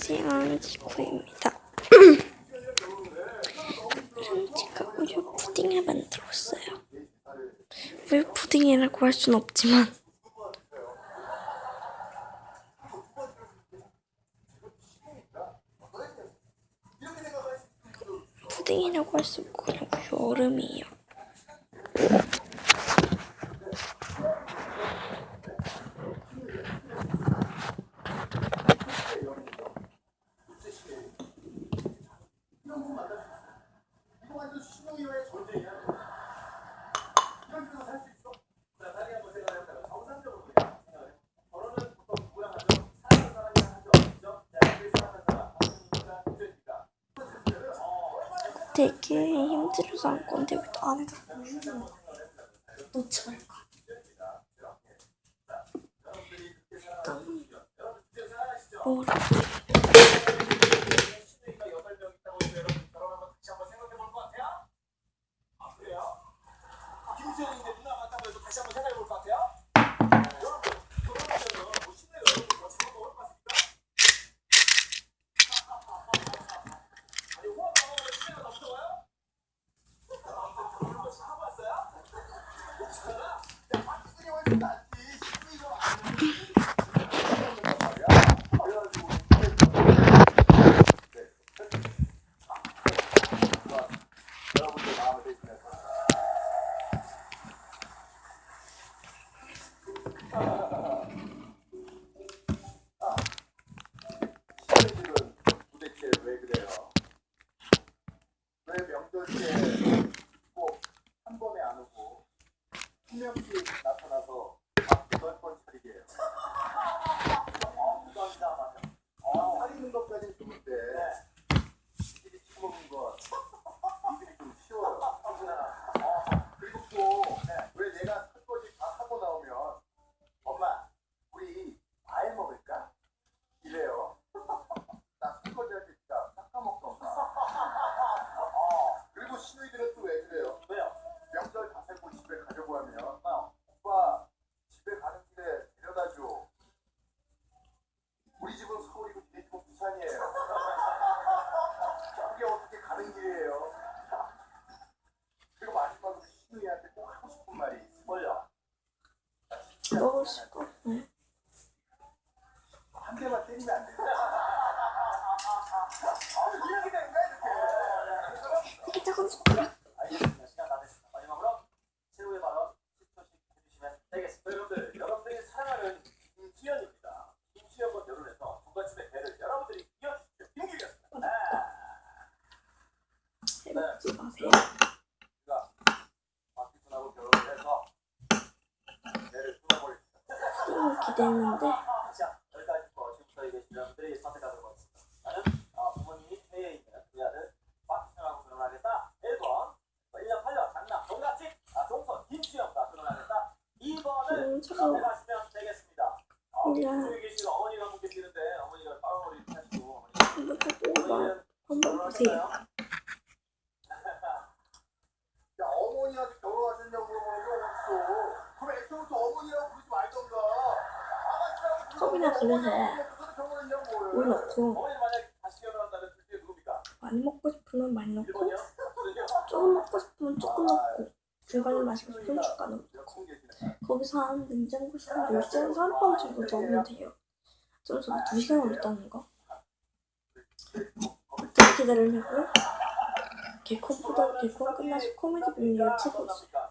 안녕하세요. 지코입니다. 제가 우유 푸딩을 만들었어요. 우유 푸딩이라고 할 순 없지만 푸딩이라고 할 수 없고 그냥 여름이에요. 힘들어서 안 건데 왜 또 안 해달라고 이러는 거야. 놓지 말까. 일단 뭐라. 생각해 볼 것 같아요. Uh... 서울이고 대구 부산이에요. 이게 어떻게 가는 길이에요. 그리고 마지막으로 신우이한테 꼭 하고 싶은 말이 있어요. 뭐 너무 싶어. 보세요. 기대했는데. 컵이나 그릇에 물 넣고. 많이 먹고 싶으면 많이 넣고. 조금 먹고 싶으면 조금 넣고. 중간에 마시고 싶으면 중간에 넣고. 거기서 한 냉장고에서 한 10시간 30분 정도 넣으면 돼요. 좀 전에 2시간 넣었다는 거. 그때 기다리려고. 개콘보다 개콘 끝나서 코미디 빌리를 찍고 있어요.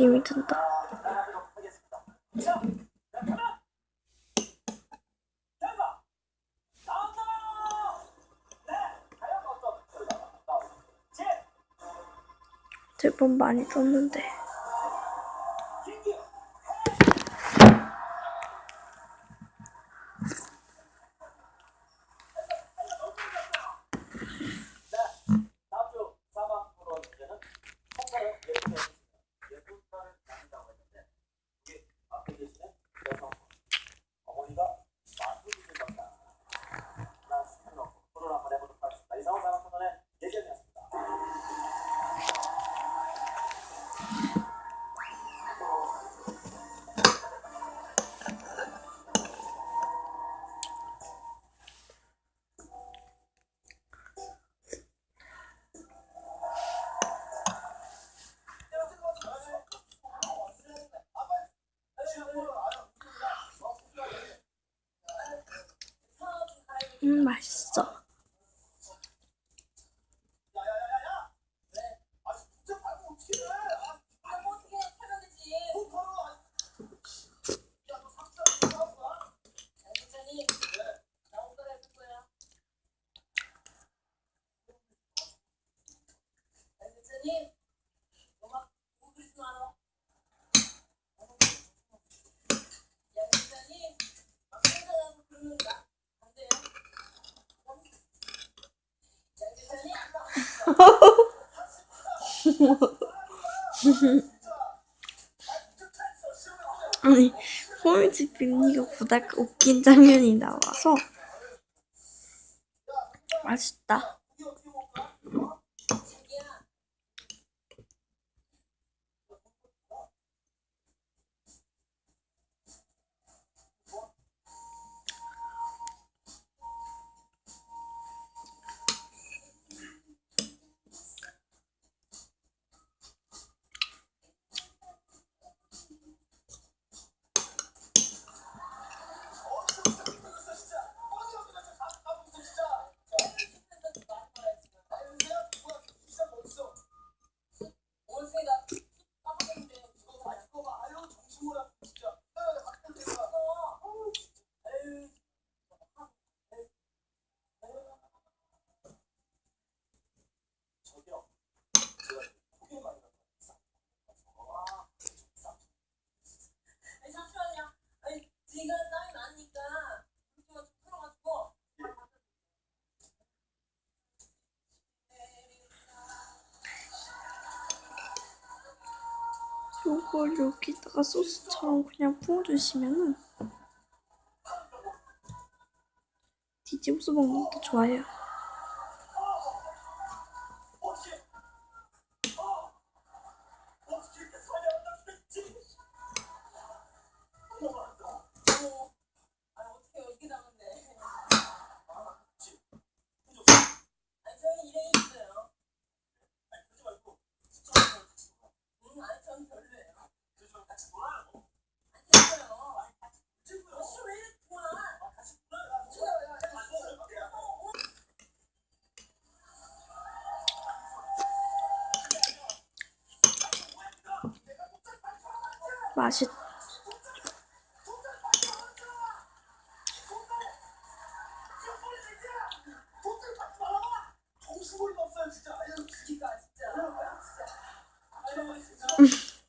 느낌이 든다. 제법 많이 떴는데. 맛있어. 네. 아니 호미집 빅리가 보다 웃긴 장면이 나와서 맛있다. 이걸 여기다가 소스처럼 그냥 부어주시면은 뒤집어서 먹는 것도 좋아요. 맛있 음.